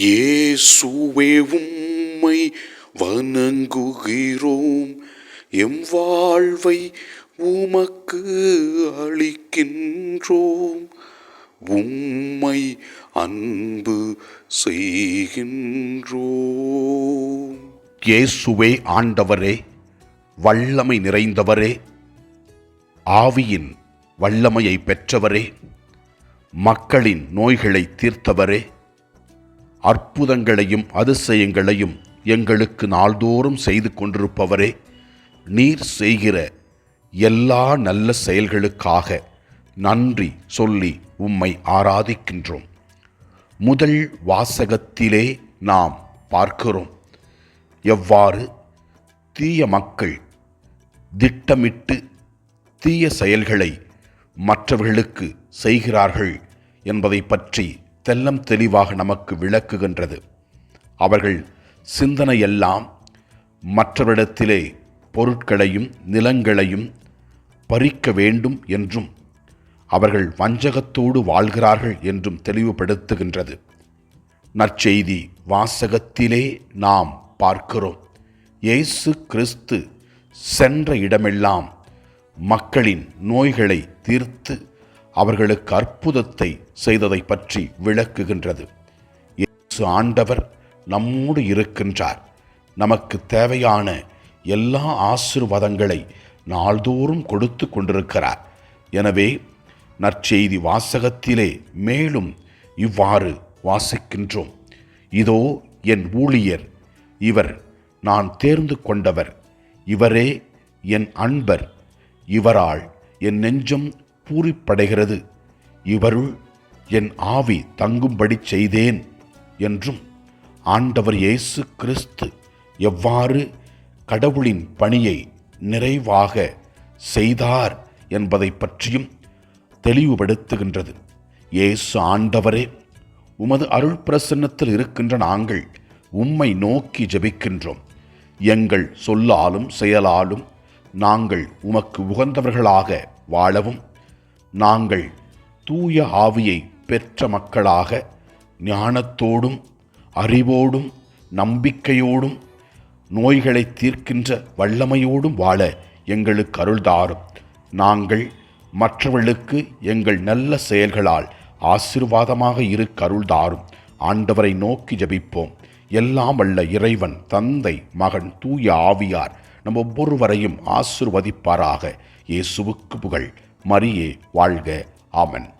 இயேசுவே உம்மை வணங்குகிறோம். எம் வாழ்வை உமக்கு அளிக்கின்றோம். உம்மை அன்பு செய்கின்றோம். இயேசுவே ஆண்டவரே வல்லமை நிறைந்தவரே ஆவியின் வல்லமையை பெற்றவரே மக்களின் நோய்களை தீர்த்தவரே அற்புதங்களையும் அதிசயங்களையும் எங்களுக்கு நாள்தோறும் செய்து கொண்டிருப்பவரே நீர் செய்கிற எல்லா நல்ல செயல்களுக்காக நன்றி சொல்லி உம்மை ஆராதிக்கின்றோம். முதல் வாசகத்திலே நாம் பார்க்கிறோம். எவ்வாறு? தீய மக்கள் திட்டமிட்டு தீய செயல்களை மற்றவர்களுக்கு செய்கிறார்கள் என்பதை பற்றி தெல்லம் தெளிவாக நமக்கு விளக்குகின்றது. அவர்கள் சிந்தனையெல்லாம் மற்றவரிடத்திலே பொருட்களையும் நிலங்களையும் பறிக்க வேண்டும் என்றும் அவர்கள் வஞ்சகத்தோடு வாழ்கிறார்கள் என்றும் தெளிவுபடுத்துகின்றது. நற்செய்தி வாசகத்திலே நாம் பார்க்கிறோம். இயேசு கிறிஸ்து சென்ற இடமெல்லாம் மக்களின் நோய்களை தீர்த்து அவர்களுக்கு அற்புதத்தை செய்ததை பற்றி விளக்குகின்றது. இயேசு ஆண்டவர் நம்மோடு இருக்கின்றார். நமக்கு தேவையான எல்லா ஆசிர்வாதங்களை நாள்தோறும் கொடுத்து கொண்டிருக்கிறார். எனவே நற்செய்தி வாசகத்திலே மேலும் இவ்வாறு வாசிக்கின்றோம். இதோ என் ஊழியர் இவர் நான் தேர்ந்து கொண்டவர். இவரே என் அன்பர். இவரால் என் நெஞ்சம் பூரிப்படைகிறது. இவருள் என் ஆவி தங்கும்படி செய்தேன் என்றும் ஆண்டவர் இயேசு கிறிஸ்து எவ்வாறு கடவுளின் பணியை நிறைவாக செய்தார் என்பதை பற்றியும் தெளிவுபடுத்துகின்றது. இயேசு ஆண்டவரே உமது அருள் பிரசன்னத்தில் இருக்கின்ற நாங்கள் உம்மை நோக்கி ஜெபிக்கின்றோம். எங்கள் சொல்லாலும் செயலாலும் நாங்கள் உமக்கு உகந்தவர்களாக வாழவும் நாங்கள் தூய ஆவியை பெற்ற மக்களாக ஞானத்தோடும் அறிவோடும் நம்பிக்கையோடும் நோய்களை தீர்க்கின்ற வல்லமையோடும் வாழ எங்களுக்கு அருள்தாரும். நாங்கள் மற்றவர்களுக்கு எங்கள் நல்ல செயல்களால் ஆசிர்வாதமாக இருக்க அருள்தாரும். ஆண்டவரை நோக்கி ஜபிப்போம். எல்லாம் வல்ல இறைவன் தந்தை மகன் தூய ஆவியார் நம் ஒவ்வொருவரையும் ஆசிர்வதிப்பாராக. இயேசுவுக்கு புகழ். மரியே வாழ்க. ஆமன்.